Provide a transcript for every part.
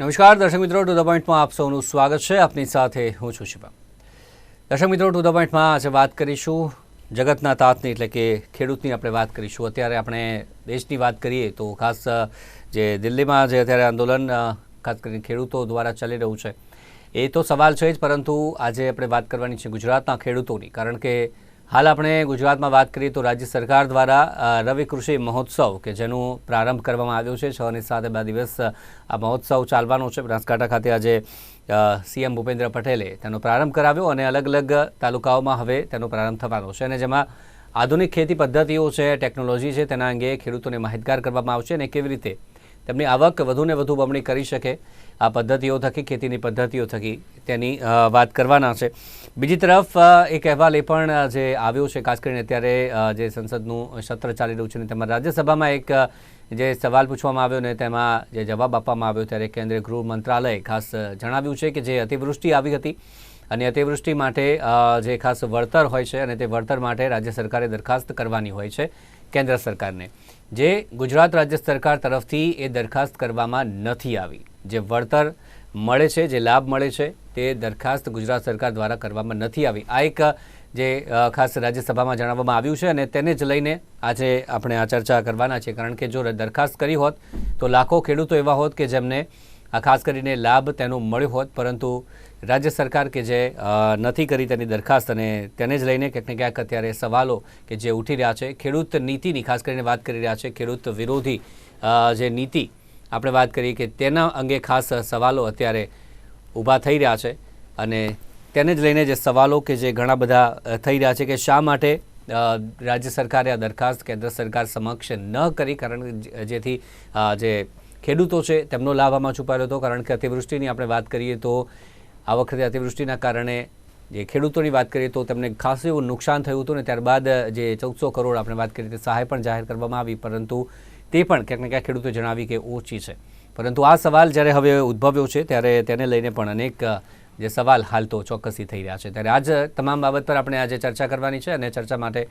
નમસ્કાર, દર્શક મિત્રો, ટુ ધ પોઈન્ટમાં આપ સૌનું સ્વાગત છે. આપની સાથે હું છું શિવમ. દર્શક મિત્રો, ટુ ધ પોઈન્ટમાં આજે વાત કરીશું જગતના તાતની, એટલે કે ખેડૂતની આપણે વાત કરીશું. અત્યારે આપણે દેશની વાત કરીએ તો ખાસ જે દિલ્હીમાં જે અત્યારે આંદોલન ખાસ કરીને ખેડૂતો દ્વારા ચાલી રહ્યું છે, એ તો સવાલ છે જ, પરંતુ આજે આપણે વાત કરવાની છે ગુજરાતના ખેડૂતોની. કારણ કે હાલ આપણે ગુજરાતમાં વાત કરીએ તો રાજ્ય સરકાર દ્વારા રવિ કૃષિ મહોત્સવ કે જેનું પ્રારંભ કરવામાં આવ્યો છે. છ અને સાત બે દિવસ આ મહોત્સવ ચાલવાનો છે. બનાસકાંઠા ખાતે આજે સીએમ ભૂપેન્દ્ર પટેલે તેનો પ્રારંભ કરાવ્યો અને અલગ અલગ તાલુકાઓમાં હવે તેનો પ્રારંભ થવાનો છે. અને જેમાં આધુનિક ખેતી પદ્ધતિઓ છે, ટેકનોલોજી છે, તેના અંગે ખેડૂતોને માહિતગાર કરવામાં આવશે અને કેવી રીતે તેમની આવક વધુને વધુ બમણી કરી શકે. આ પદ્ધતિઓ થકી, ખેતીની પદ્ધતિઓ થકી તેની વાત કરવાના છે. બીજી તરફ એક અહેવાલ એ પણ જે આવ્યો છે, ખાસ કરીને અત્યારે જે સંસદનું સત્ર ચાલી રહ્યું છે ને તેમાં રાજ્યસભામાં એક જે સવાલ પૂછવામાં આવ્યો ને તેમાં જે જવાબ આપવામાં આવ્યો ત્યારે કેન્દ્રીય ગૃહ મંત્રાલયે ખાસ જણાવ્યું છે કે જે અતિવૃષ્ટિ આવી હતી અને અતિવૃષ્ટિ માટે જે ખાસ વળતર હોય છે અને તે વળતર માટે રાજ્ય સરકારે દરખાસ્ત કરવાની હોય છે, કેન્દ્ર સરકારને. જે ગુજરાત રાજ્ય સરકાર તરફથી એ દરખાસ્ત કરવામાં નથી આવી. જે વળતર મળે છે, જે લાભ મળે છે, તે દરખાસ્ત ગુજરાત સરકાર દ્વારા કરવામાં નથી આવી. આ એક, જે ખાસ રાજ્યસભામાં જણાવવામાં આવ્યું છે અને તેને જ લઈને આજે આપણે આ ચર્ચા કરવાના છે કારણ કે જો દરખાસ્ત કરી હોત, તો લાખો ખેડૂતો એવા હોત કે જેમને, આ ખાસ કરીને લાભ તેનો મળ્યો હોત, પરંતુ રાજ્ય સરકાર કે જે નથી કરી તેની દરખાસ્ત અને તેને જ લઈને ક્યાંક ને ક્યાંક અત્યારે સવાલો કે જે ઉઠી રહ્યા છે, ખેડૂત નીતિની, ખાસ કરીને વાત કરી રહ્યા છે ખેડૂત વિરોધી જે નીતિ, આપણે વાત કરીએ કે તેના અંગે ખાસ સવાલો અત્યારે ઊભા થઈ રહ્યા છે અને તેને જ લઈને જે સવાલો કે જે ઘણા બધા થઈ રહ્યા છે કે શા માટે રાજ્ય સરકારે આ દરખાસ્ત કેન્દ્ર સરકાર સમક્ષ ન કરી? કારણ જેથી જે ખેડૂતો છે તેમનો લાભ આમાં છુપાયેલો હતો. કારણ કે અતિવૃષ્ટિની આપણે વાત કરીએ તો આ વખતે અતિવૃષ્ટિના કારણે જે ખેડૂતોની વાત કરીએ તો તેમને ખાસું એવું નુકસાન થયું હતું ને ત્યારબાદ જે ચૌદસો કરોડ આપણે વાત કરીએ તે સહાય પણ જાહેર કરવામાં આવી, પરંતુ તે પણ ક્યાંક ને ક્યાંક ખેડૂતો જણાવી કે ઓછી છે. પરંતુ આ સવાલ જ્યારે હવે ઉદ્ભવ્યો છે, ત્યારે તેને લઈને પણ અનેક જે સવાલ હાલ તો ચોક્કસી થઈ રહ્યા છે. ત્યારે આજ તમામ બાબત પર આપણે આજે ચર્ચા કરવાની છે અને ચર્ચા માટે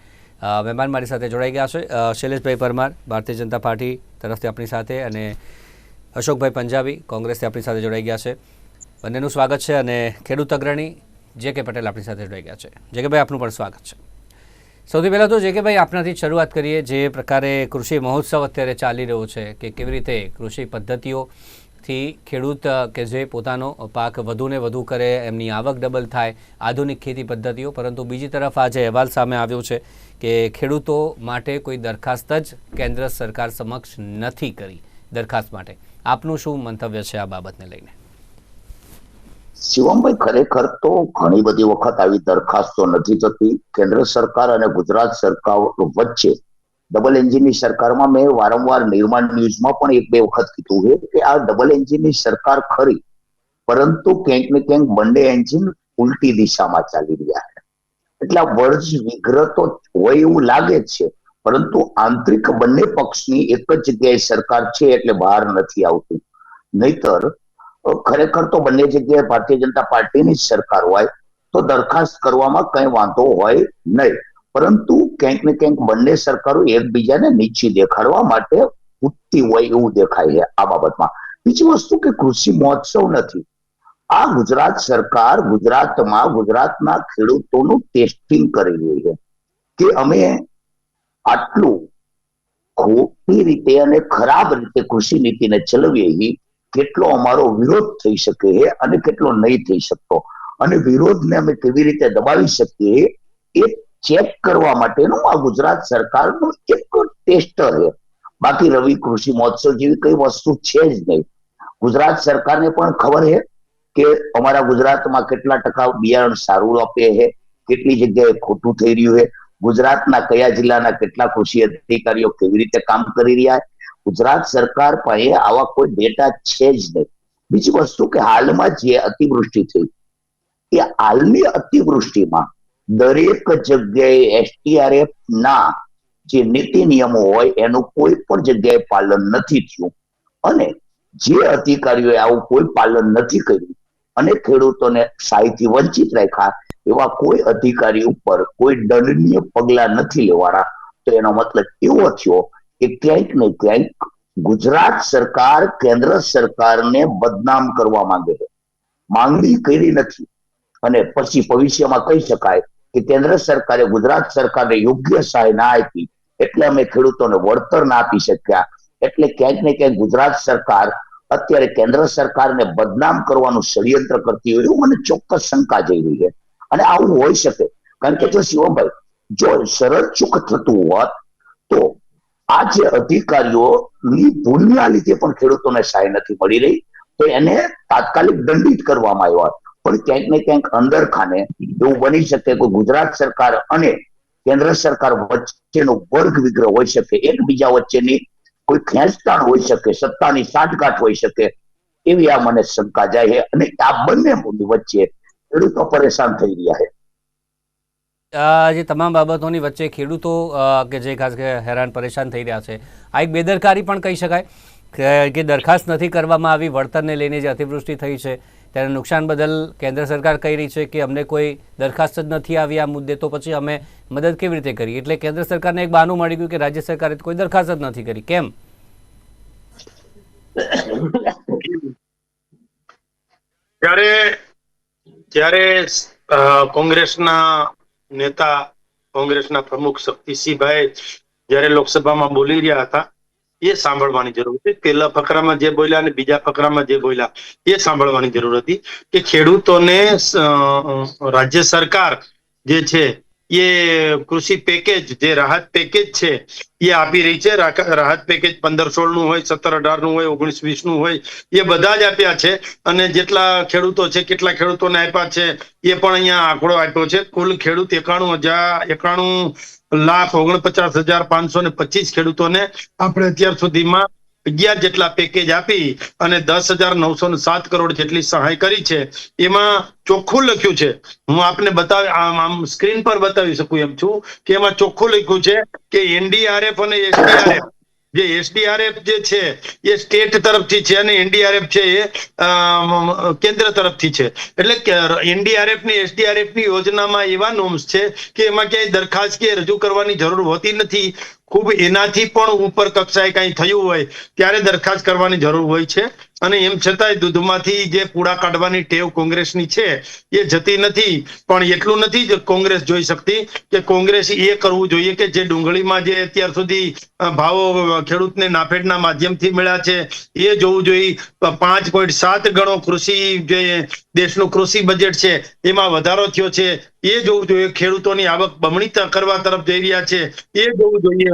મહેમાન મારી સાથે જોડાઈ ગયા છે. શૈલેષભાઈ પરમાર, ભારતીય જનતા પાર્ટી તરફથી આપણી સાથે અને અશોકભાઈ પંજાબી, કોંગ્રેસથી આપણી સાથે જોડાઈ ગયા છે. બંનેનું સ્વાગત છે અને ખેડૂત અગ્રણી જે કે પટેલ આપણી સાથે જોડાઈ ગયા છે. જે કે ભાઈ આપનું પણ સ્વાગત છે. સૌથી પહેલાં તો જે કે ભાઈ આપણાથી શરૂઆત કરીએ, જે પ્રકારે કૃષિ મહોત્સવ અત્યારે ચાલી રહ્યો છે કે કેવી રીતે કૃષિ પદ્ધતિઓથી ખેડૂત કે જે પોતાનો પાક વધુને વધુ કરે, એમની આવક ડબલ થાય, આધુનિક ખેતી પદ્ધતિઓ, પરંતુ બીજી તરફ આજે અહેવાલ સામે આવ્યો છે કે ખેડૂતો માટે કોઈ દરખાસ્ત જ કેન્દ્ર સરકાર સમક્ષ નથી કરી દરખાસ્ત માટે. આપનું શું મંતવ્ય છે આ બાબતને લઈને? શિવમભાઈ ખરેખર તો ઘણી બધી વખત આવી દરખાસ્તો નથી થતી. કેન્દ્ર સરકાર અને ગુજરાત સરકાર વચ્ચે ડબલ એન્જિનની સરકારમાં મેં વારંવાર નિર્માણ ન્યૂઝમાં પણ એક બે વખત કીધું છે કે આ ડબલ એન્જિનની સરકાર ખરી, પરંતુ ક્યાંક ને ક્યાંક બંને એન્જિન ઉલટી દિશામાં ચાલી રહ્યા છે. એટલા વર્ષ વિગ્રહ તો હોય એવું લાગે છે, પરંતુ આંતરિક બંને પક્ષની એક જ જગ્યાએ સરકાર છે એટલે બહાર નથી આવતું. નહીતર ખરેખર તો બંને જગ્યાએ ભારતીય જનતા પાર્ટીની સરકાર હોય, તો દરખાસ્ત કરવામાં કઈ વાંધો હોય નહીં. પરંતુ ક્યાંક ને ક્યાંક બંને સરકારો એકબીજાને નીચી દેખાડવા માટે ઉઠતી હોય એવું દેખાય છે આ બાબતમાં. બીજી વસ્તુ કે કૃષિ મહોત્સવ નથી. આ ગુજરાત સરકાર ગુજરાતમાં ગુજરાતના ખેડૂતોનું ટેસ્ટિંગ કરી રહી છે કે અમે આટલું ખોટી રીતે અને ખરાબ રીતે કૃષિ નીતિને ચલાવીએ કેટલો અમારો વિરોધ થઈ શકે છે અને કેટલો નહીં થઈ શકતો. અને વિરોધને અમે કેવી રીતે દબાવી શકીએ એ ચેક કરવા માટેનું આ ગુજરાત સરકારનું એક ટેસ્ટર છે. બાકી રવિ કૃષિ મહોત્સવ જેવી કઈ વસ્તુ છે જ નહીં. ગુજરાત સરકારને પણ ખબર છે કે અમારા ગુજરાતમાં કેટલા ટકા બિયારણ સારું આપે છે, કેટલી જગ્યાએ ખોટું થઈ રહ્યું છે, ગુજરાતના કયા જિલ્લાના કેટલા કૃષિ અધિકારીઓ કેવી રીતે કામ કરી રહ્યા છે ગુજરાત સરકાર પાસે આવા કોઈ ડેટા છે જ નહીં. બીજી વસ્તુ કે હાલમાં જે અતિવૃષ્ટિ થઈ, એ હાલની અતિવૃષ્ટિમાં દરેક જગ્યાએ એસટીઆરએફ ના જે નીતિ નિયમો હોય, એનું કોઈ પણ જગ્યાએ પાલન નથી થયું. અને જે અધિકારીઓએ આવું કોઈ પાલન નથી કર્યું, અને ખેડૂતોને સહાયથી વંચિત રાખ્યા, એવા કોઈ અધિકારી ઉપર કોઈ દંડનીય પગલા નથી લેવાના, તો એનો મતલબ એવો થયો કે ક્યાંક ને ક્યાંક ગુજરાત સરકાર, કેન્દ્ર સરકારને બદનામ કરવા માંગે છે. માંગણી કરી નથી. અને પછી ભવિષ્યમાં કહી શકાય કે કેન્દ્ર સરકારે ગુજરાત સરકારને યોગ્ય સહાય ના આપી, એટલે અમે ખેડૂતોને વળતર ના આપી શક્યા. એટલે ક્યાંક ને ક્યાંક ગુજરાત સરકાર અત્યારે કેન્દ્ર સરકારને બદનામ કરવાનું ષડયંત્ર કરતી હોય એવું મને ચોક્કસ શંકા જઈ રહી છે. અને આવું હોઈ શકે. કારણ કે જો શિવમભાઈ, જો સરળ ચૂક થતું હોત, તો આ જે અધિકારીઓની ભૂલના લીધે પણ ખેડૂતોને સહાય નથી મળી રહી. તો એને તાત્કાલિક દંડિત કરવામાં આવ્યો પણ ક્યાંક ને ક્યાંક અંદર એવું બની શકે કે ગુજરાત સરકાર અને કેન્દ્ર સરકાર વચ્ચેનો વર્ગ વિગ્રહ હોઈ શકે, એકબીજા વચ્ચેની કોઈ ખેંચતાણ હોઈ શકે, સત્તાની સાંઠગાંઠ હોઈ શકે, એવી આ મને શંકા જાય છે. અને આ બંને વચ્ચે ખેડૂતો પરેશાન થઈ રહ્યા છે. જે તમામ બાબતોની વચ્ચે ખેડૂતો કે જે ખાસ કે હેરાન પરેશાન થઈ રહ્યા છે, આ એક બેદરકારી પણ કહી શકાય કે- દરખાસ્ત નથી કરવામાં આવી, વળતરને લઈને જે અતિવૃષ્ટિ થઈ છે, ત્યારે નુકસાન બદલ કેન્દ્ર સરકાર કહી રહી છે કે અમને કોઈ દરખાસ્ત જ નથી આવી આ મુદ્દે, તો પછી અમે મદદ કેવી રીતે કરી? એટલે કેન્દ્ર સરકારને એક બહાનું મળી ગયું કે રાજ્ય સરકારે કોઈ દરખાસ્ત જ નથી કરી. કેમ? ત્યારે ત્યારે કોંગ્રેસના નેતા કોંગ્રેસના પ્રમુખ શક્તિસિંહભાઈ જયારે લોકસભામાં બોલી રહ્યા હતા, એ સાંભળવાની જરૂર હતી. પહેલા ફકરામાં જે બોલ્યા અને બીજા ફકરામાં જે બોલ્યા, એ સાંભળવાની જરૂર હતી કે ખેડૂતોને રાજ્ય સરકાર જે છે એ કૃષિ પેકેજ જે રાહત પેકેજ છે એ આપી રહી છે રાહત પેકેજ પંદર સોળનું હોય સત્તર અઢારનું હોય ઓગણીસ વીસનું હોય એ બધા જ આપ્યા છે અને જેટલા ખેડૂતો છે કેટલા ખેડૂતોને આપ્યા છે એ પણ અહીંયા આંકડો આપ્યો છે કુલ ખેડૂત એકાણું હજાર એકાણું લાખ ઓગણપચાસ હજાર પાંચસો ને પચીસ ખેડૂતોને આપણે અત્યાર સુધીમાં અગિયાર જેટલા પેકેજ આપી અને દસ હજાર નવસો સાત કરોડ જેટલી સહાય કરી છે, એમાં ચોખ્ખું લખ્યું છે. હું આપને બતાવી, આમ સ્ક્રીન પર બતાવી શકું એમ છું કે એમાં ચોખ્ખું લખ્યું છે કે એનડીઆરએફ અને એસડીઆરએફ, જે એસડીઆરએફ જે છે, એ સ્ટેટ તરફથી છે અને એનડીઆરએફ છે એ કેન્દ્ર તરફથી છે. એટલે એનડીઆરએફની એસડીઆરએફની યોજનામાં એવા નોમ્સ છે કે એમાં ક્યાંય દરખાસ્ત કે રજૂ કરવાની જરૂર હોતી નથી. ખૂબ એનાથી પણ ઉપર કક્ષાએ કંઈ થયું હોય ત્યારે દરખાસ્ત કરવાની જરૂર હોય છે. અને એમ છતાંય દૂધમાંથી જે પૂળા કાઢવાની ટેવ કોંગ્રેસની છે, એ જતી નથી. પણ એટલું નથી જ કોંગ્રેસ જોઈ શકતી કે કોંગ્રેસ એ કરવું જોઈએ કે જે ડુંગળીમાં જે અત્યાર સુધી ભાવો ખેડૂતને નાફેડના માધ્યમથી મળ્યા છે, એ જોવું જોઈએ. પાંચ પોઈન્ટ સાત ગણો કૃષિ જે દેશનું કૃષિ બજેટ છે, એમાં વધારો થયો છે. એ જોવું જોઈએ ખેડૂતોની આવક બમણી કરવા તરફ જઈ રહ્યા છે. એ જોવું જોઈએ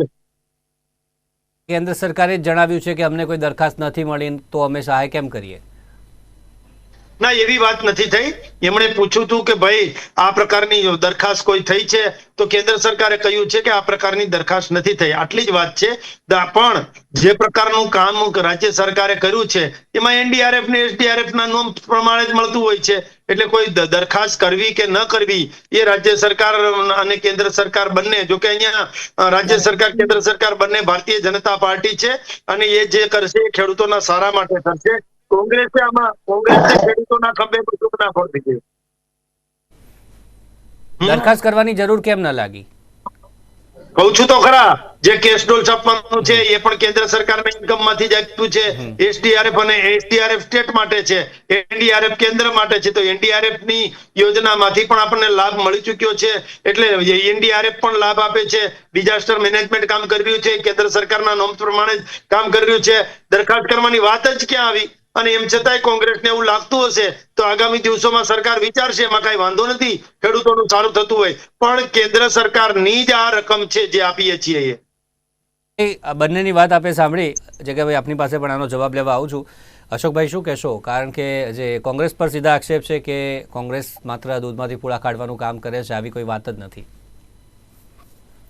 કેન્દ્ર સરકારે જણાવ્યું છે કે અમને કોઈ દરખાસ્ત નથી મળી, તો અમે સહાય કેમ કરીએ? ના, એવી વાત નથી થઈ. એમણે પૂછ્યું હતું કે ભાઈ, આ પ્રકારની દરખાસ્ત કોઈ થઈ છે? તો કેન્દ્ર સરકારે કહ્યું છે કે આ પ્રકારની દરખાસ્ત નથી થઈ. આટલી જ વાત છે. પણ જે પ્રકારનું કામ રાજ્ય સરકારે કર્યું છે, એમાં એનડીઆરએફ ને એસડીઆરએફ ના નોમ પ્રમાણે જ મળતું હોય છે. એટલે કોઈ દરખાસ્ત કરવી કે ન કરવી, એ રાજ્ય સરકાર અને કેન્દ્ર સરકાર બંને, જો કે અહીંયા રાજ્ય સરકાર, કેન્દ્ર સરકાર બંને ભારતીય જનતા પાર્ટી છે અને એ જે કરશે એ ખેડૂતોના સારા માટે કરશે. કોંગ્રેસે આમાં કોંગ્રેસે ખેડૂતોના ખંભે બધું ના ફોડી દીધું. દરખાસ્ત કરવાની જરૂર કેમ ન લાગી? કઉ છું તો ખરા જે કેસડોલ છાપવાનું છે એ પણ કેન્દ્ર સરકારના ઇન્કમમાંથી જ આપ્યું છે એસડીઆરએફ અને એસડીઆરએફ સ્ટેટ માટે છે. એનડીઆરએફ કેન્દ્ર માટે છે. તો એનડીઆરએફની યોજનામાંથી પણ આપણને લાભ મળી ચુક્યો છે. એટલે એનડીઆરએફ પણ લાભ આપે છે. ડિઝાસ્ટર મેનેજમેન્ટ કામ કરી રહ્યું છે. કેન્દ્ર સરકારના નોમ પ્રમાણે જ કામ કરી રહ્યું છે. દરખાસ્ત કરવાની વાત જ ક્યાં આવી? અને એમ છતાંય કોંગ્રેસને એવું લાગતું હશે તો આગામી દિવસોમાં સરકાર વિચારશે એમાં કઈ વાંધો નથી. ખેડૂતોનું સારું થતું હોય. પણ કેન્દ્ર સરકારની જ આ રકમ છે જે આપીએ છીએ એ. બંનેની વાત આપે સાંભળી. જગ્યાભાઈ આપની પાસે પણ આનો જવાબ લેવા આવું છું. અશોકભાઈ શું કહેશો? કારણ કે જે કોંગ્રેસ પર સીધા આક્ષેપ છે કે કોંગ્રેસ માત્ર દૂધમાંથી પૂળા કાઢવાનું કામ કરે છે આવી કોઈ વાત જ નથી.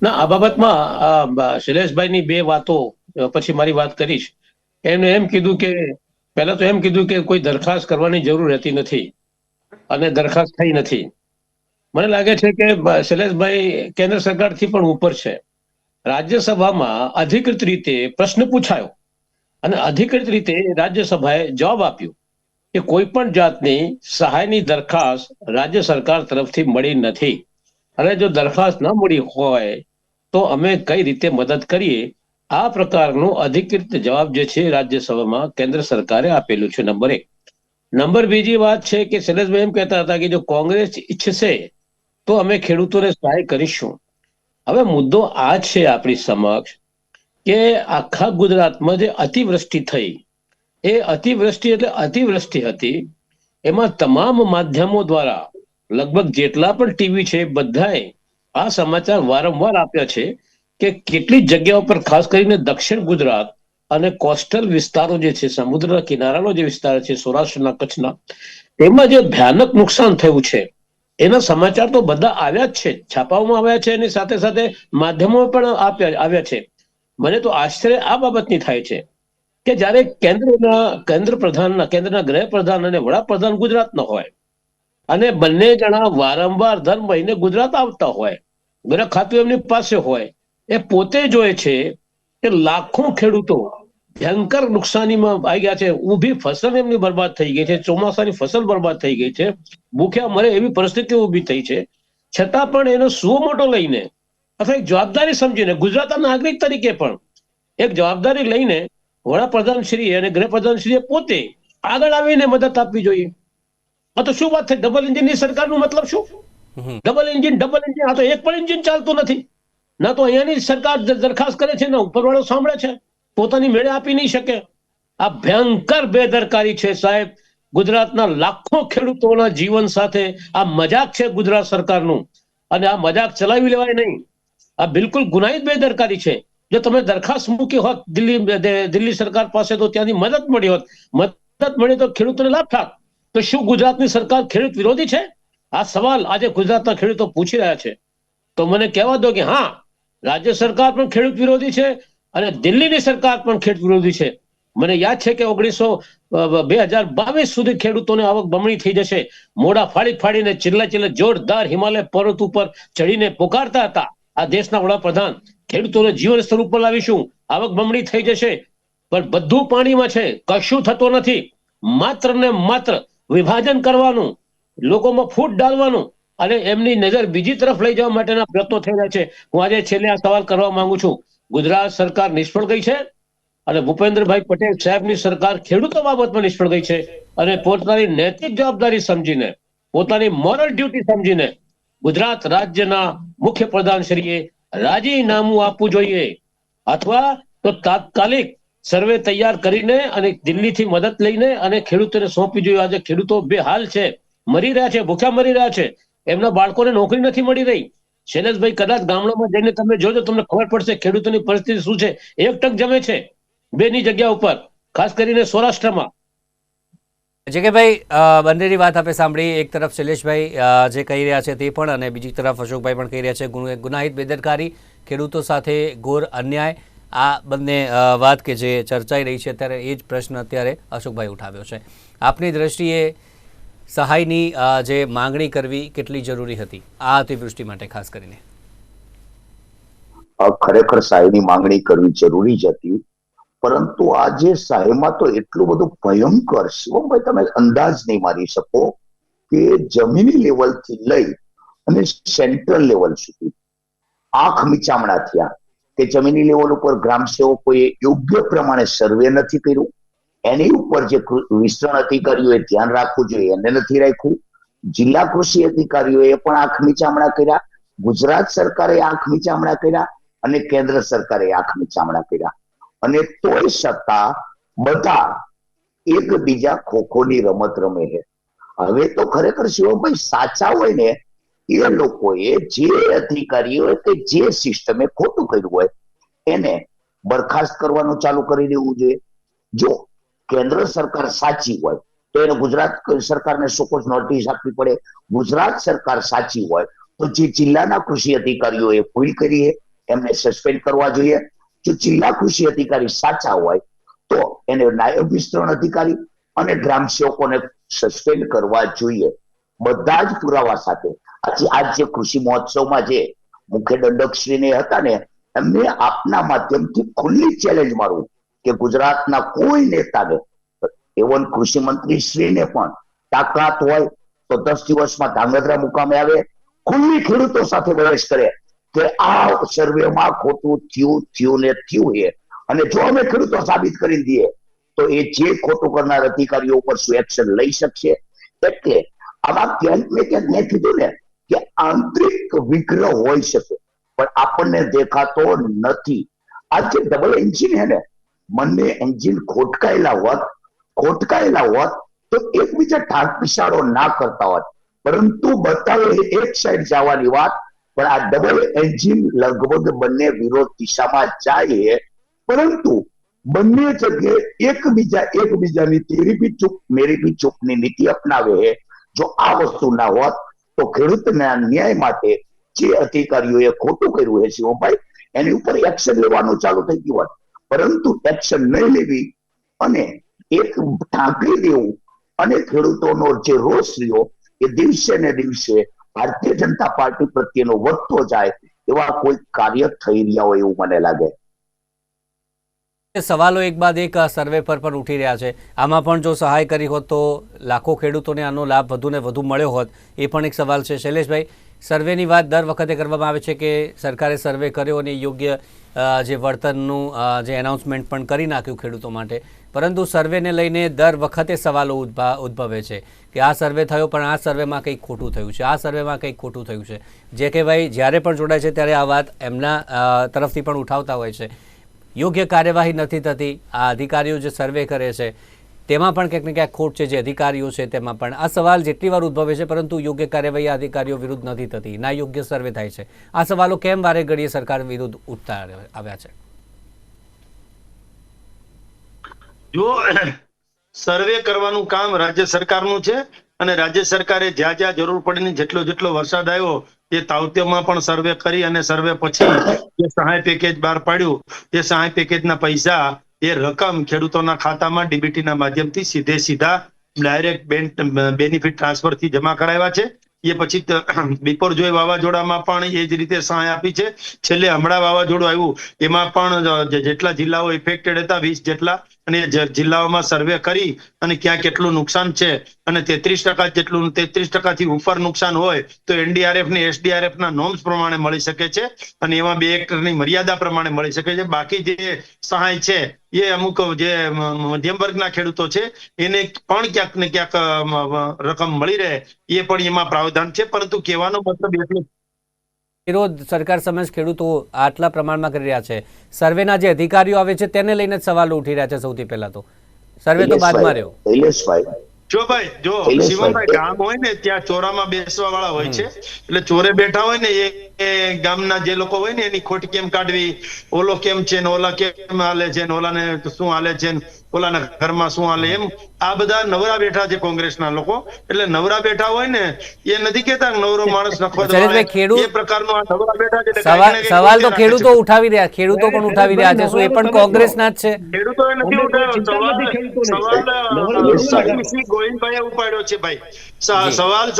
ના આ બાબતમાં શૈલેષભાઈની બે વાતો પછી મારી વાત કરીશ. એમને એમ કીધું કે પહેલા તો એમ કીધું કે કોઈ દરખાસ્ત કરવાની જરૂર રહેતી નથી અને દરખાસ્ત થઈ નથી. મને લાગે છે કે શૈલેષભાઈ કેન્દ્ર સરકારથી પણ ઉપર છે. રાજ્યસભામાં અધિકૃત રીતે પ્રશ્ન પૂછાયો અને અધિકૃત રીતે રાજ્યસભાએ જવાબ આપ્યો કે કોઈ પણ જાતની સહાયની દરખાસ્ત રાજ્ય સરકાર તરફથી મળી નથી. અને જો દરખાસ્ત ન મળી હોય તો અમે કઈ રીતે મદદ કરીએ આ પ્રકારનો અધિકૃત જવાબ જે છે રાજ્યસભામાં કેન્દ્ર સરકારે આપેલું છે, નંબર એક. નંબર બીજી વાત છે કે શૈલેષભાઈ એમ કહેતા હતા કે જો કોંગ્રેસ ઈચ્છશે તો અમે ખેડૂતોને સહાય કરીશું. હવે મુદ્દો આ છે આપણી સમક્ષ કે આખા ગુજરાતમાં જે અતિવૃષ્ટિ થઈ, એ અતિવૃષ્ટિ એટલે અતિવૃષ્ટિ હતી, એમાં તમામ માધ્યમો દ્વારા લગભગ જેટલા પણ ટીવી છે, બધાએ આ સમાચાર વારંવાર આપ્યા છે કે કેટલી જગ્યાઓ પર ખાસ કરીને દક્ષિણ ગુજરાત અને કોસ્ટલ વિસ્તારો જે છે, સમુદ્રના કિનારાનો જે વિસ્તાર છે, સૌરાષ્ટ્રના કચ્છના, તેમાં જે ભયાનક નુકસાન થયું છે, એના સમાચાર તો બધા આવ્યા જ છે, છાપાઓમાં આવ્યા છે એની સાથે સાથે માધ્યમો પણ આપ્યા, આવ્યા છે. મને તો આશ્ચર્ય આ બાબતની થાય છે કે જ્યારે કેન્દ્રના કેન્દ્ર પ્રધાનના કેન્દ્રના ગૃહ પ્રધાન અને વડાપ્રધાન ગુજરાતનો હોય અને બંને જણા વારંવાર દર મહિને ગુજરાત આવતા હોય, ગૃહ ખાતું એમની પાસે હોય એ પોતે જોએ છે કે લાખો ખેડૂતો ભયંકર નુકસાનીમાં આવી ગયા છે. ઊભી ફસલ એમની બરબાદ થઈ ગઈ છે. ચોમાસાની ફસલ બરબાદ થઈ ગઈ છે. ભૂખ્યા મરે એવી પરિસ્થિતિ ઊભી થઈ છે. છતાં પણ એનો સુઓ મોટો લઈને અથવા એક જવાબદારી સમજીને ગુજરાતના નાગરિક તરીકે પણ એક જવાબદારી લઈને વડાપ્રધાન શ્રી અને ગૃહપ્રધાન શ્રીએ પોતે આગળ આવીને મદદ આપવી જોઈએ. આ તો શું વાત છે? ડબલ એન્જિનની સરકારનું મતલબ શું? ડબલ એન્જિન ડબલ એન્જિન આ તો એક પણ એન્જિન ચાલતું નથી. ના તો અહીંયાની સરકાર દરખાસ્ત કરે છે ને, ઉપરવાળો સાંભળે છે? પોતાની મેળે આપી નહીં શકે. આ ભયંકર બેદરકારી છે સાહેબ. ગુજરાતના લાખો ખેડૂતોના જીવન સાથે આ મજાક છે ગુજરાત સરકારનું. અને આ મજાક ચલાવી લેવાય નહીં. આ બિલકુલ ગુનાહિત બેદરકારી છે. જો તમે દરખાસ્ત મૂકી હોત દિલ્હી દિલ્હી સરકાર પાસે તો ત્યાંથી મદદ મળી હોત. મદદ મળી તો ખેડૂતોને લાભ થાત. તો શું ગુજરાતની સરકાર ખેડૂત વિરોધી છે? આ સવાલ આજે ગુજરાતના ખેડૂતો પૂછી રહ્યા છે. તો મને કહેવા દો કે હા રાજ્ય સરકાર પણ ખેડૂત વિરોધી છે અને દિલ્હીની સરકાર પણ ખેડૂત વિરોધી છે. મને યાદ છે કે ઓગણીસો બે હજાર બાવીસ સુધી ખેડૂતોને આવક બમણી થઈ જશે. મોઢા ફાડી ફાડીને ચિલ્લા ચિલ્લા જોરદાર હિમાલય પર્વત ઉપર ચડીને પોકારતા હતા. આ દેશના વડાપ્રધાન. ખેડૂતોને જીવન સ્તર ઉપર લાવીશું. આવક બમણી થઈ જશે. પણ બધું પાણીમાં છે. કશું થતું નથી. માત્ર ને માત્ર વિભાજન કરવાનું. લોકોમાં ફૂટ ડાલવાનું. અને એમની નજર બીજી તરફ લઈ જવા માટેના પ્રયત્નો થઈ રહ્યા છે. હું આજે છેલ્લે આ સવાલ કરવા માંગુ છું. ગુજરાત સરકાર નિષ્ફળ ગઈ છે? અને ભૂપેન્દ્રભાઈ પટેલ સાહેબની સરકાર ખેડૂતો બાબતમાં નિષ્ફળ ગઈ છે? અને પોતાની નૈતિક જવાબદારી સમજીને, પોતાની મોરલ ડ્યુટી સમજીને ગુજરાત રાજ્યના મુખ્ય પ્રધાન શ્રીએ રાજીનામું આપવું જોઈએ. અથવા તો તાત્કાલિક સર્વે તૈયાર કરીને અને દિલ્હીથી મદદ લઈને અને ખેડૂતોને સોંપવી જોઈએ. આજે ખેડૂતો બે હાલ છે. મરી રહ્યા છે, ભૂખ્યા મરી રહ્યા છે. એમના બાળકોને નોકરી નથી મળી રહી. શૈલેષભાઈ, કદાચ ગામડામાં જઈને તમે જોજો, તમને ખબર પડશે ખેડૂતોની પરિસ્થિતિ શું છે. એક ટક જમે છે બેની જગ્યા ઉપર, ખાસ કરીને સૌરાષ્ટ્રમાં. ભાઈ બંનેની વાત આપણે સાંભળી. એક તરફ શૈલેષભાઈ જે કહી રહ્યા છે તે પણ, અને બીજી તરફ અશોકભાઈ પણ કહી રહ્યા છે ગુન- ગુનાહિત, બેદરકારી, ખેડૂતો સાથે ઘોર અન્યાય. આ બંને વાત કે જે ચર્ચાઈ રહી છે અત્યારે એ જ પ્રશ્ન અત્યારે અશોકભાઈ ઉઠાવ્યો છે. આપની દ્રષ્ટિએ સહાયની જે માંગણી કરવી કેટલી જરૂરી હતી? આ અતિવૃષ્ટિ માટે ખાસ કરીને. ખરેખર સહાયની માંગણી કરવી જરૂરી જ હતી. પરંતુ આ જે સહાયમાં તો એટલું બધું ભયંકર શિવમભાઈ તમે અંદાજ નહીં મારી શકો કે જમીની લેવલથી લઈ અને સેન્ટ્રલ લેવલ સુધી આંખ મિચામણા થયા કે જમીની લેવલ ઉપર ગ્રામ સેવકોએ યોગ્ય પ્રમાણે સર્વે નથી કર્યું. એની ઉપર જે વિસ્તરણ અધિકારીઓએ ધ્યાન રાખવું જોઈએ, એને નથી રાખ્યું. જિલ્લા કૃષિ અધિકારીઓએ પણ આંખ મિચામણા કર્યા, ગુજરાત સરકારે આંખ મિચામણા કર્યા અને કેન્દ્ર સરકારે આંખ મિચામણા કર્યા. અને તોય સત્તા બધા એકબીજા ખોખોની રમત રમે છે. હવે તો ખરેખર શિવભાઈ સાચા હોય ને, એ લોકોએ જે અધિકારીઓ કે જે સિસ્ટમે ખોટું કર્યું હોય, એને બરખાસ્ત કરવાનું ચાલુ કરી દેવું જોઈએ. જો કેન્દ્ર સરકાર સાચી હોય, તો એને ગુજરાત સરકારને સુકોચ નોટિસ આપવી પડે? ગુજરાત સરકાર સાચી હોય, તો જે જિલ્લાના કૃષિ અધિકારીઓએ ભૂલ કરીએ એમને સસ્પેન્ડ કરવા જોઈએ. જો જિલ્લા કૃષિ અધિકારી સાચા હોય, તો એને નાયબ વિસ્તરણ અધિકારી અને ગ્રામ સેવકોને સસ્પેન્ડ કરવા જોઈએ. બધા જ પુરાવા સાથે. આજે આજ જે કૃષિ મહોત્સવમાં જે મુખ્ય દંડક શ્રીને હતા ને, એમને આપના માધ્યમથી ખુલ્લી ચેલેન્જ મારું કે ગુજરાતના કોઈ નેતાને એવન કૃષિ મંત્રી પણ તાકાત હોય તો દસ દિવસમાં ધાંગધ્રા મુકામે આવે, ખુલ્લી ખેડૂતો સાથે પ્રવેશ કરે. કે આ સર્વેમાં ખોટું થયું થયું ને થયું છે અને જો અમે ખેડૂતો સાબિત કરી દઈએ, તો એ જે ખોટું કરનાર અધિકારીઓ ઉપર શું એક્શન લઈ શકશે? એટલે આમાં ક્યાંક ને ક્યાંક મેં કીધું ને કે આંતરિક વિગ્રહ હોઈ શકે, પણ આપણને દેખાતો નથી. આ જે ડબલ એન્જિન છે ને બંને એન્જિન ખોટકાયેલા હોત ખોટકાયેલા હોત, તો એકબીજા ઠાક પિસાડો ના કરતા હોત. પરંતુ બતાવે એક સાઈડ જવાની વાત, પણ આ ડબલ એન્જિન લગભગ બંને વિરોધ દિશામાં જાય પરંતુ બંને જગ્યાએ એકબીજા એકબીજાની તેરી બી ચૂપ મેરી બી ચૂપની નીતિ અપનાવે છે. જો આ વસ્તુ ના હોત, તો ખેડૂતના ન્યાય માટે જે અધિકારીઓએ ખોટું કર્યું છે શિવભાઈ એની ઉપર એક્શન લેવાનું ચાલુ થઈ ગયું હોત. પરંતુ એક્શન નહીં લેવી અને એક ઢાંકી દેવું અને ખેડૂતોનો જે રોષ રહ્યો એ દિવસે ને દિવસે ભારતીય જનતા પાર્ટી પ્રત્યેનો વધતો જાય એવા કોઈ કાર્ય થઈ રહ્યા હોય એવું મને લાગે. સવાલો એક બાદ એક સર્વે પર પણ ઉઠી રહ્યા છે. આમાં પણ જો સહાય કરી હોત તો લાખો ખેડૂતોને આનો લાભ વધુને વધુ મળ્યો હોત, એ પણ એક સવાલ છે. શૈલેષભાઈ, સર્વેની વાત દર વખતે કરવામાં આવે છે કે સરકારે સર્વે કર્યો અને યોગ્ય જે વળતરનું જે એનાઉન્સમેન્ટ પણ કરી નાખ્યું ખેડૂતો માટે. પરંતુ સર્વેને લઈને દર વખતે સવાલો ઉદ્ભા, ઉદ્ભવે છે કે આ સર્વે થયો પણ આ સર્વેમાં કંઈક ખોટું થયું છે. આ સર્વેમાં કંઈક ખોટું થયું છે. જે કે ભાઈ, જ્યારે પણ જોડાય છે ત્યારે આ વાત એમના તરફથી પણ ઉઠાવતા હોય છે. યોગ્ય કાર્યવાહી નથી થતી. આ અધિકારીઓ જે સર્વે કરે છે તેમાં પણ ક્યાંક ને ક્યાંક ખોટ છે, જે અધિકારીઓ છે, તેમાં પણ. આ સવાલ જેટલી વાર ઉદ્ભવે છે, પરંતુ યોગ્ય કાર્યવાહી અધિકારીઓ વિરુદ્ધ નથી થતી. ના યોગ્ય સર્વે થાય છે. આ સવાલો કેમ વારે ઘડીએ સરકાર વિરુદ્ધ ઉઠતા આવ્યા છે? જો સર્વે કરવાનું કામ રાજ્ય સરકારનું છે અને રાજ્ય સરકારે જ્યાં જ્યાં જરૂર પડે જેટલો જેટલો વરસાદ આવ્યો, એ તાવત્યમાં પણ સર્વે કરી અને સર્વે પછી જે સહાય પેકેજ બહાર પાડ્યું તે સહાય પેકેજના પૈસા એ રકમ ખેડૂતોના ખાતામાં ડીબીટીના માધ્યમથી સીધે સીધા ડાયરેક્ટ બેનિફિટ ટ્રાન્સફરથી જમા કરાવ્યા છે. એ પછી બિપોર જોઈ વાવાઝોડામાં પણ એ જ રીતે સહાય આપી છે. છેલ્લે હમણાં વાવાઝોડું આવ્યું. એમાં પણ જેટલા જિલ્લાઓ ઇફેક્ટેડ હતા, વીસ જેટલા. અને જિલ્લાઓમાં સર્વે કરી અને ક્યાં કેટલું નુકસાન છે અને તેત્રીસ ટકા જેટલું, તેત્રીસ ટકાથી ઉપર નુકસાન હોય તો એનડીઆરએફ ને એસડીઆરએફ ના નોર્મ્સ પ્રમાણે મળી શકે છે અને એમાં બે એક્ટરની મર્યાદા પ્રમાણે મળી શકે છે. બાકી જે સહાય છે એ અમુક જે મધ્યમ વર્ગના ખેડૂતો છે એને પણ ક્યાંક ને ક્યાંક રકમ મળી રહે એ પણ એમાં પ્રાવધાન છે. પરંતુ કહેવાનો મતલબ એટલો વિરોધ સરકાર સમક્ષ ખેડૂતો આટલા પ્રમાણમાં કરી રહ્યા છે. સર્વેના જે અધિકારીઓ આવે છે તેને લઈને જ સવાલો ઉઠી રહ્યા છે સૌથી પહેલા તો. સર્વે તો બાદમાં રહ્યો. શૈલેષભાઈ. જો ભાઈ જો શિવમભાઈ ગામ હોય ને ત્યાં ચોરામાં બેસવા વાળા હોય છે. એટલે ચોરે બેઠા હોય ને એ એ ગામના જે લોકો હોય ને એની ખોટ કેમ કાઢવી? ઓલો કેમ છે ને ઓલા કેમ હાલે છે ને ઓલાને શું હાલે છે ને ઓલાના ઘરમાં શું હાલે એમ? આ બધા નવરા બેઠા છે કોંગ્રેસના લોકો. એટલે નવરા બેઠા હોય ને એ નથી કેતા નવરો માણસ ખેડૂત- એ પ્રકારનો આ નવરા બેઠા છે સવાલ તો ખેડૂતો ઉઠાવી રહ્યા ખેડૂતો પણ ઉઠાવી રહ્યા છે. શું એ પણ કોંગ્રેસના જ છે? ખેડૂતોએ નથી ઉઠાવ્યો. સવાલ ગોવિંદભાઈએ ઉપાડ્યો છે ભાઈ. સવાલ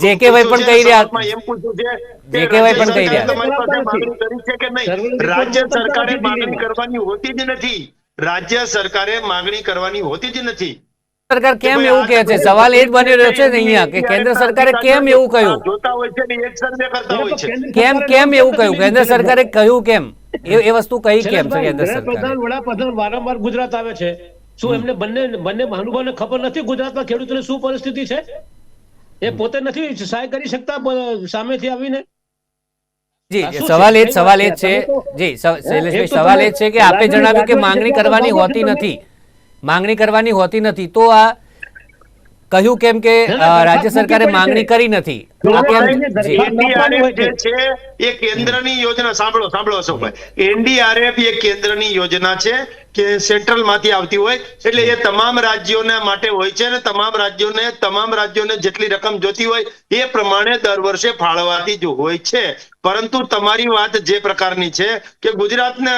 જે- કે ભાઈ પણ કહી રહ્યા- સવાલમાં એમ પૂછ્યું છે જે કે ભાઈ પણ રાજ્ય કહી રહ્યા. સરકારે તમારી પાસે માંગણી કરી છે કે નહીં? રાજ્ય સરકારે માંગણી કરવાની હોતી જ નથી. રાજ્ય સરકારે માંગણી કરવાની હોતી જ નથી. સરકાર કેમ એવું કહે છે? સવાલ એ જ બની રહ્યો છે ને અહીંયા કે કેન્દ્ર સરકારે કેમ એવું કહ્યું? જોતા હોય છે ને એ સર્વે કરતા હોય છે. કેમ કેમ એવું કહ્યું? કેન્દ્ર સરકારે કહ્યું કેમ? એ એ વસ્તુ કહી કેમ છે કેન્દ્ર સરકાર? વડાપ્રધાન વારંવાર ગુજરાત આવે છે. શું એમને બંને બંને મહાનુભાવને ખબર નથી ગુજરાતના ખેડૂતોની શું પરિસ્થિતિ છે? એ પોતે નથી સહાય કરી શકતા સામેથી આવીને? જી સવાલ એ જ સવાલ એ જ છે? જી શૈલેષભાઈ સવાલ એ જ છે કે આપે જણાવ્યું કે માંગણી કરવાની હોતી નથી. માંગણી કરવાની હોતી નથી. તો આ કહ્યું કેમ કે રાજ્ય સરકારે માંગણી કરી નથી. તો આ કેમ એને જી દરખાસ્ત નાખવાની હોય એનડીઆરએફ જે છે એ કેન્દ્રની યોજના સાંભળો સાંભળો અશોકભાઈ એનડીઆરએફ એ કેન્દ્રની યોજના છે કે સેન્ટ્રલમાંથી આવતી હોય એટલે એ તમામ રાજ્યોના માટે હોય છે અને તમામ રાજ્યોને તમામ રાજ્યોને જેટલી રકમ જોતી હોય એ પ્રમાણે દર વર્ષે ફાળવાતી જ હોય છે. પરંતુ તમારી વાત જે પ્રકારની છે કે ગુજરાતને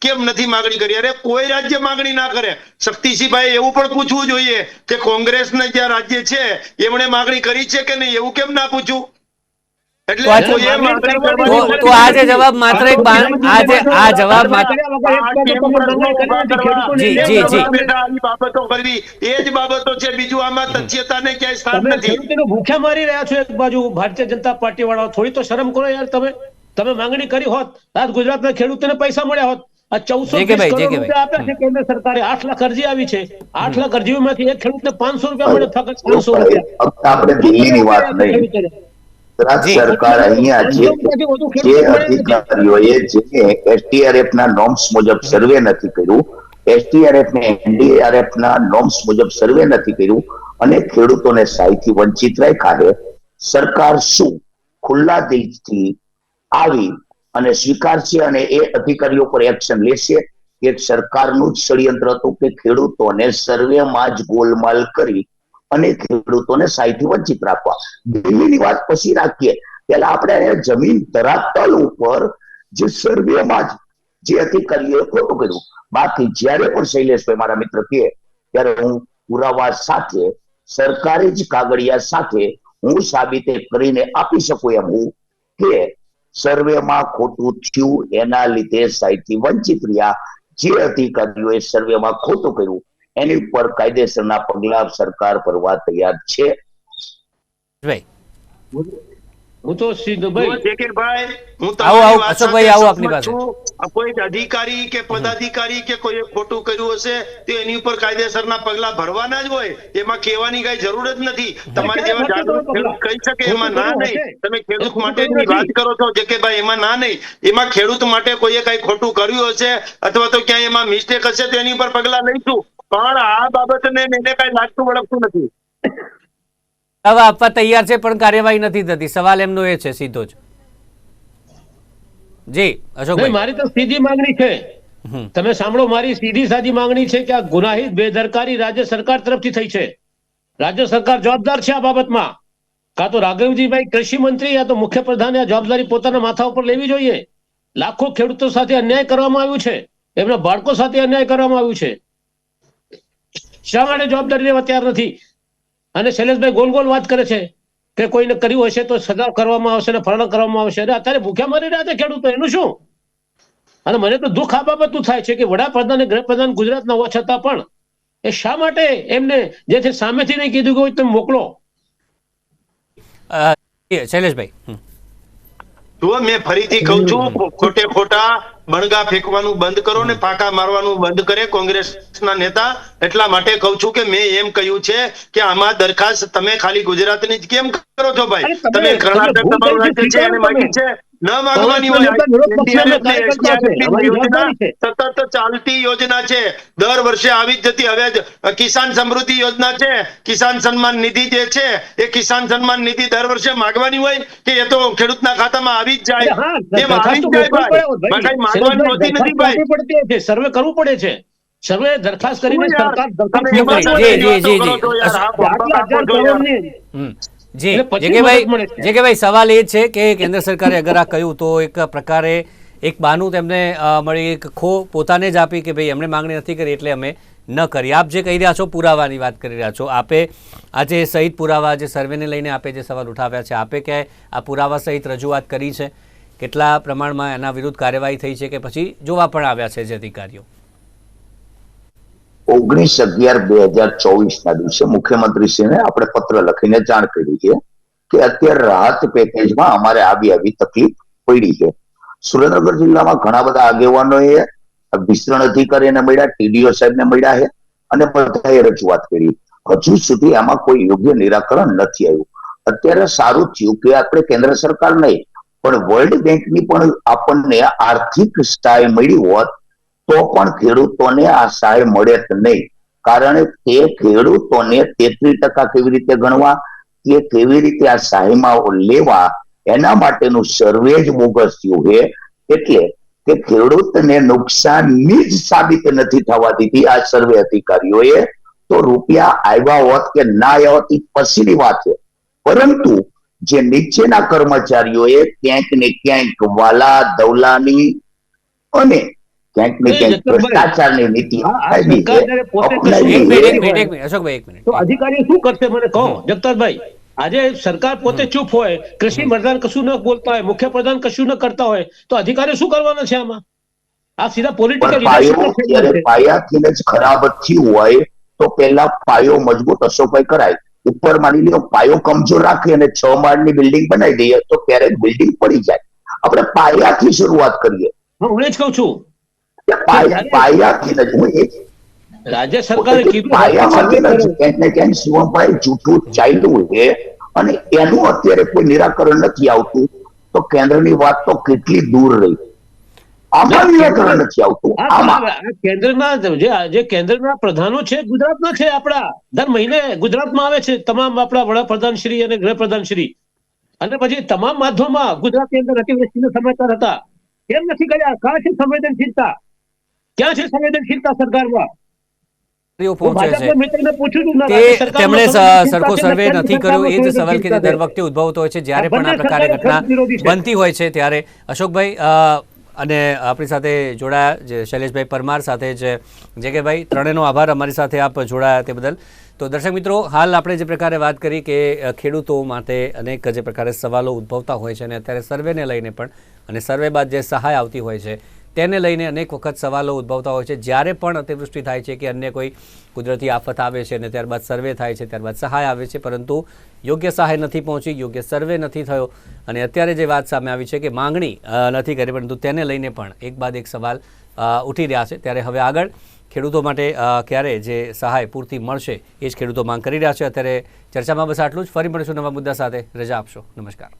કેમ નથી માગણી કરી? અરે કોઈ રાજ્ય માગણી ના કરે. શક્તિસિંહભાઈ એવું પણ પૂછવું જોઈએ કે કોંગ્રેસના જ્યાં રાજ્ય છે એમણે માગણી કરી છે કે નહીં? એવું કેમ ના પૂછવું એટલે તો આ- કોઈએ માગણી કરવાની તો હોતી તો આ જે નથી. જવાબ માત્ર એક બા- આ જવાબ જી, જી, જી. બાબતો કરવી એ જ બાબતો છે બીજું આમાં તથ્યતાને ક્યાંય સ્થાન નથી ભૂખ્યા મારી રહ્યા છો એક બાજુ ભારતીય જનતા પાર્ટી વાળા થોડી તો શરમ કરો યાર તમે તમે માંગણી કરી હોત આજ ગુજરાતના ખેડૂતોને પૈસા મળ્યા હોત ચૌદસો જે કે ભાઈ, જે કરોડ કે ભાઈ. રૂપિયા આપ્યા છે કેન્દ્ર સરકારે. આઠ લાખ અરજી આવી છે. આઠ લાખ અરજીઓમાંથી એક ખેડૂતને પાંચસો રૂપિયા મળે ફક્ત પાંચસો રૂપિયા. આપણે દિલ્હીની વાત નહીં. ગુજરાત સરકાર અહીંયા જે જે અધિકારીઓએ જે એસટીઆરએફ ના નોર્મ્સ મુજબ સર્વે નથી કર્યું એસટીઆરએફ ને એનડીઆરએફ ના નોર્મ્સ મુજબ સર્વે નથી કર્યું અને ખેડૂતોને સહાયથી વંચિત રાખ્યા છે. સરકાર શું ખુલ્લા દિલથી આવી અને સ્વીકારશે અને એ અધિકારીઓ પર એક્શન લેશે એક સરકારનું જ ષડયંત્ર હતું કે ખેડૂતોને સર્વેમાં જ ગોલમાલ કરી અને ખેડૂતોને સહાયથી વંચિત રાખવા. દિલ્હીની વાત પછી રાખીએ. પેલા આપણે જમીન ધરાતલ ઉપર જે સર્વેમાં જ જે અધિકારીઓએ ખોટું કર્યું. બાકી જ્યારે પણ શૈલેષભાઈ મારા મિત્ર કહે, ત્યારે હું પુરાવા સાથે, સરકારી જ કાગળિયા સાથે હું સાબિતે કરીને આપી શકું એમ હું કે સર્વેમાં ખોટું થયું, એના લીધે સાહિત્ય વંચિત રહ્યા. જે અધિકારીઓ એ સર્વેમાં ખોટું કર્યું, એની ઉપર કાયદેસરના પગલા સરકાર ભરવા તૈયાર છે. હું તો હું સિદ્ધભાઈ જેકીરભાઈ, હું આવો, આવો, તમારી વાત અશોકભાઈ, આવો આપની પાસે. કોઈ અધિકારી કે પદાધિકારી કે કોઈ ખોટું કર્યું હશે તો એની ઉપર કાયદેસરના પગલા ભરવાના જ હોય. એમાં કહેવાની કઈ જરૂર જ નથી. તમારે જેવા જાગૃત ખેડૂત કહી શકે એમાં ના નહીં. તમે ખેડૂત માટે વાત કરો છો જે કે ભાઈ એમાં ના નહીં. એમાં ખેડૂત માટે કોઈએ કઈ ખોટું કર્યું હશે અથવા તો ક્યાંય એમાં મિસ્ટેક હશે તો એની ઉપર પગલા લઈશું. પણ આ બાબતને એને કઈ લાગતું વળગતું નથી. હવે આપવા તૈયાર છે પણ કાર્યવાહી નથી થતી. સવાલ એમનો એ છે સીધો જ. જી અશોકભાઈ. મારી તો સીધી માંગણી છે. તમે સાંભળો મારી સીધી સાદી માંગણી છે કે આ ગુનાહિત બેદરકારી રાજ્ય સરકાર તરફથી થઈ છે. રાજ્ય સરકાર જવાબદાર છે આ બાબતમાં. કાં તો રાઘવજીભાઈ કૃષિ મંત્રી યા તો મુખ્યપ્રધાને આ જવાબદારી પોતાના માથા ઉપર લેવી જોઈએ? લાખો ખેડૂતો સાથે અન્યાય કરવામાં આવ્યું છે. એમના બાળકો સાથે અન્યાય કરવામાં આવ્યું છે. શા માટે જવાબદારી લેવા તૈયાર નથી? અને શૈલેષભાઈ ગોલ ગોલ વાત કરે છે કે કોઈને કર્યું હશે તો સજા કરવામાં આવશે ને ફરણ કરવામાં આવશે. અરે અત્યારે ભૂખ્યા મરી રહ્યા છે ખેડૂતો એનું શું? અને મને તો દુઃખ આ બાબતનું થાય છે કે વડાપ્રધાન અને ગૃહપ્રધાન ગુજરાતના હોવા છતાં પણ એ શા માટે એમને જે છે સામેથી નહીં કીધું કે હોય તમે મોકલો? શૈલેષભાઈ. જુઓ મેં ફરીથી કહું છું ખોટે ખોટા બણગા ફેંકવાનું બંધ કરો ને પાકા મારવાનું બંધ કરે કોંગ્રેસના નેતા. એટલા માટે કહું છું કે મેં એમ કહ્યું છે કે આમાં દરખાસ્ત તમે ખાલી ગુજરાતની જ કેમ કરો છો ભાઈ? તમે- કર્ણાટક તમારું રાજ્ય છે એને માગી છે. ન માંગવાની હોય. સતત ચાલતી યોજના છે. દર વર્ષે આવી જ જતી હવે કિસાન સમૃદ્ધિ યોજના છે. કિસાન સન્માન નિધિ જે છે એ કિસાન સન્માન નિધિ દર વર્ષે માંગવાની હોય કે એ તો ખેડૂતના ખાતામાં આવી જ જાય. એમ આવી જ જાય ભાઈ. કઈ માંગવાની હોતી નથી ભાઈ. પડતી છે સર્વે કરવું પડે છે. સર્વે દરખાસ્ત કરીને સરકાર દરખાસ્ત જી, જી, જી, જી. જી. જેકેભાઈ સવાલ એ છે કે કેન્દ્ર સરકારે અગર આ કહ્યું તો એક પ્રકારે એક બાનું તેમને મળી એક ખો પોતાને જ આપી કે ભાઈ એમણે માંગણી નથી કરી એટલે અમે ન કરી. આપ જે કહી રહ્યા છો પુરાવાની વાત કરી રહ્યા છો. આપે આજે સહિત પુરાવા જે સર્વેને લઈને આપે જે સવાલ ઉઠાવ્યા છે આપે કે આ પુરાવા સહિત રજૂઆત કરી છે? કેટલા પ્રમાણમાં એના વિરુદ્ધ કાર્યવાહી થઈ છે કે પછી જોવા પણ આવ્યા છે જે અધિકારીઓ? ઓગણીસ અગિયાર બે હજાર ચોવીસ ના દિવસે મુખ્યમંત્રીશ્રીને આપણે પત્ર લખીને જાણ કરી છે કે અત્યારે રાહત પેકેજમાં અમારે આવી આવી તકલીફ પડી છે. સુરેન્દ્રનગર જિલ્લામાં ઘણા બધા આગેવાનોએ વિસ્તરણ અધિકારીને મળ્યા, ટીડીઓ સાહેબને મળ્યા છે અને બધાએ રજૂઆત કરી. હજુ સુધી આમાં કોઈ યોગ્ય નિરાકરણ નથી આવ્યું. અત્યારે સારું થયું કે આપણે કેન્દ્ર સરકાર નહીં, પણ વર્લ્ડ બેંકની પણ આપણને આર્થિક સહાય મળી હોત તો પણ ખેડૂતોને આ સહાય મળે જ નહીં. કારણ કે ખેડૂતોને તેત્રીસ ટકા કેવી રીતે ગણવા? કે કેવી રીતે આ સહાયમાં લેવા? એના માટેનું સર્વે જ બોગસ છે. એટલે કે ખેડૂતને નુકસાનની જ સાબિત નથી થવા દીધી આ સર્વે અધિકારીઓએ. તો રૂપિયા આવ્યા હોત કે ના આવ્યા હોત એ પછીની વાત છે. પરંતુ જે નીચેના કર્મચારીઓએ ક્યાંક ને ક્યાંક વાલા, દવલાની અને ક્યાંક ને ક્યાંક ભ્રષ્ટાચારની નીતિ તો અધિકારી શું કરશે મને કહો? આજે સરકાર પોતે ચૂપ હોય કૃષિ પ્રધાન કશું ન બોલતા હોય મુખ્યપ્રધાન કશું ન કરતા હોય તો અધિકારી શું કરવાના છે આમાં? આ સીધા પોલિટિકલ પાયાથી જ ખરાબ થયું હોય તો પેલા પાયો મજબૂત અશોકભાઈ કરાય. ઉપર માની લો પાયો કમજોર રાખી અને છ માળની બિલ્ડિંગ બનાવી દઈએ તો ક્યારેક બિલ્ડિંગ પડી જાય. આપણે પાયાથી શરૂઆત કરીએ. હું એ જ કહું છું. કે પાયા પાયાથી નથી હું એ જ રાજ્ય સરકારે કીધું અને એનું અત્યારે કોઈ નિરાકરણ નથી આવતું. તો કેન્દ્રની વાત તો કેટલી દૂર રહી. આમાં નિરાકરણ નથી આવતું. આ આમાં આ કેન્દ્રના જે જે કેન્દ્રના પ્રધાનો છે ગુજરાતના છે આપણા. દર મહિને ગુજરાતમાં આવે છે તમામ આપણા વડાપ્રધાન શ્રી અને ગૃહપ્રધાન શ્રી અને પછી તમામ માધ્યમમાં ગુજરાતની અંદર અતિવૃષ્ટિના સમાચાર હતા. કેમ નથી કર્યા? ક્યાં છે સંવેદનશીલતા? ક્યાં છે સંવેદનશીલતા સરકારમાં તેઓ હું પહોંચે છે? ભાજપના મિત્રને પૂછું છું ને, તે રાજ્ય સરકારમાં તેમણે સરખો સર્વે નથી કર્યો? એ જ સવાલ કે દર વખતે ઉદ્ભવતો હોય છે. જ્યારે પણ આ પ્રકારે ઘટના ખર્ચ વિરોધી છે. બનતી હોય છે ત્યારે અશોકભાઈ અને આપણી સાથે જોડાયા જે શૈલેષભાઈ પરમાર સાથે જે કે ભાઈ ત્રણેયનો આભાર અમારી સાથે આપ જોડાયા તે બદલ. તો દર્શક મિત્રો હાલ આપણે જે પ્રકારે વાત કરી કે ખેડૂતો માટે અનેક જે પ્રકારે સવાલો ઉદ્ભવતા હોય છે અને અત્યારે સર્વેને લઈને પણ અને સર્વે બાદ જે સહાય આવતી હોય છે તેને લઈને અનેક વખત સવાલો ઉદ્ભવતા હોય છે. જ્યારે પણ અતિવૃષ્ટિ થાય છે કે અન્ય કોઈ કુદરતી આફત આવે છે અને ત્યારબાદ સર્વે થાય છે, ત્યારબાદ સહાય આવે છે, પરંતુ યોગ્ય સહાય નથી પહોંચી, યોગ્ય સર્વે નથી થયો, અને અત્યારે જે વાત સામે આવી છે કે માંગણી નથી કરી, પરંતુ તેને લઈને પણ એક બાદ એક સવાલ ઉઠી રહ્યા છે. ત્યારે હવે આગળ ખેડૂતો માટે ક્યારે જે સહાય પૂરતી મળશે એ જ ખેડૂતો માંગ કરી રહ્યા છે. અત્યારે ચર્ચામાં બસ આટલું જ. ફરી મળીશું નવા મુદ્દા સાથે. રજા આપશો. નમસ્કાર.